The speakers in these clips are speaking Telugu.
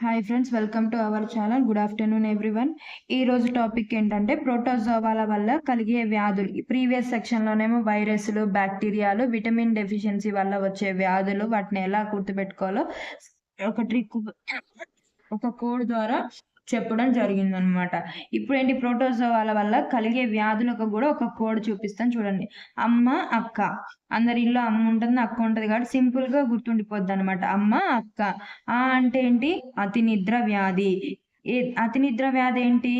Hi friends welcome to our channel good afternoon everyone ఈ రోజు టాపిక్ ఏంటంటే ప్రోటోజోవాల వల్ల కలిగే వ్యాధులు. ప్రీవియస్ సెక్షన్లోనేమో వైరస్లు బ్యాక్టీరియాలు విటమిన్ డెఫిషియన్సీ వల్ల వచ్చే వ్యాధులు వాటిని ఎలా గుర్తుపెట్టుకోవాలో ఒక ట్రిక్ ఒక కోడ్ ద్వారా చెప్పడం జరిగిందనమాట ఇప్పుడు ఏంటి ప్రోటోజోవాల వల్ల కలిగే వ్యాధులకు కూడా ఒక కోడ్ చూపిస్తాను చూడండి. అమ్మ అక్క. అందరి ఇల్లు అమ్మ ఉంటుంది అక్క ఉంటుంది కాబట్టి సింపుల్గా గుర్తుండిపోద్ది అనమాట అమ్మ అక్క. ఆ అంటే ఏంటి? అతి నిద్ర వ్యాధి. అతి నిద్ర వ్యాధి ఏంటి?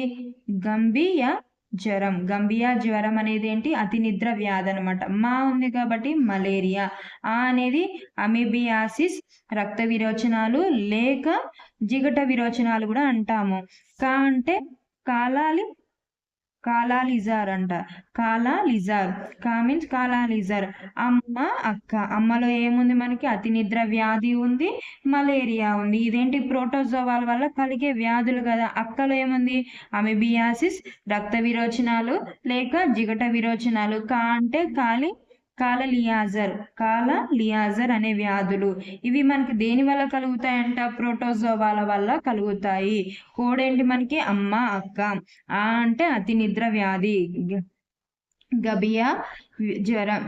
గంభీర జ్వరం. గంభీయ జ్వరం అనేది ఏంటి? అతి నిద్ర వ్యాధి అనమాట మా ఉంది కాబట్టి మలేరియా. ఆ అనేది అమీబియాసిస్ రక్త విరోచనాలు లేక జిగట విరోచనాలు కూడా అంటాము. కా అంటే కాలాలి కాలాలిజార్ అంట కాలాలిజార్. కా మీన్స్ కాలాలిజార్. అమ్మ అక్క. అమ్మలో ఏముంది మనకి? అతి నిద్ర వ్యాధి ఉంది మలేరియా ఉంది. ఇదేంటి? ప్రోటోజోవాల వల్ల కలిగే వ్యాధులు కదా. అక్కలో ఏముంది? అమెబియాసిస్ రక్త విరోచనాలు లేక జిగట విరోచనాలు. కా అంటే కాలి కాల లియాజర్ కాల లియాజర్ అనే వ్యాధులు. ఇవి మనకి దేని వల్ల కలుగుతాయంట? ప్రోటోజోవాల వల్ల కలుగుతాయి. కోడేంటి మనకి? అమ్మ అక్క. ఆ అంటే అతి నిద్ర వ్యాధి. గబియా జ్వరం.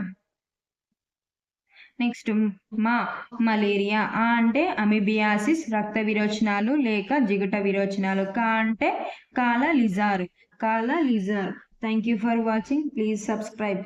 నెక్స్ట్ మా మలేరియా. ఆ అంటే అమిబియాసిస్ రక్త విరోచనాలు లేక జిగట విరోచనాలు. కా అంటే కాల లిజార్ కాల లిజార్ thank you for watching. Please subscribe.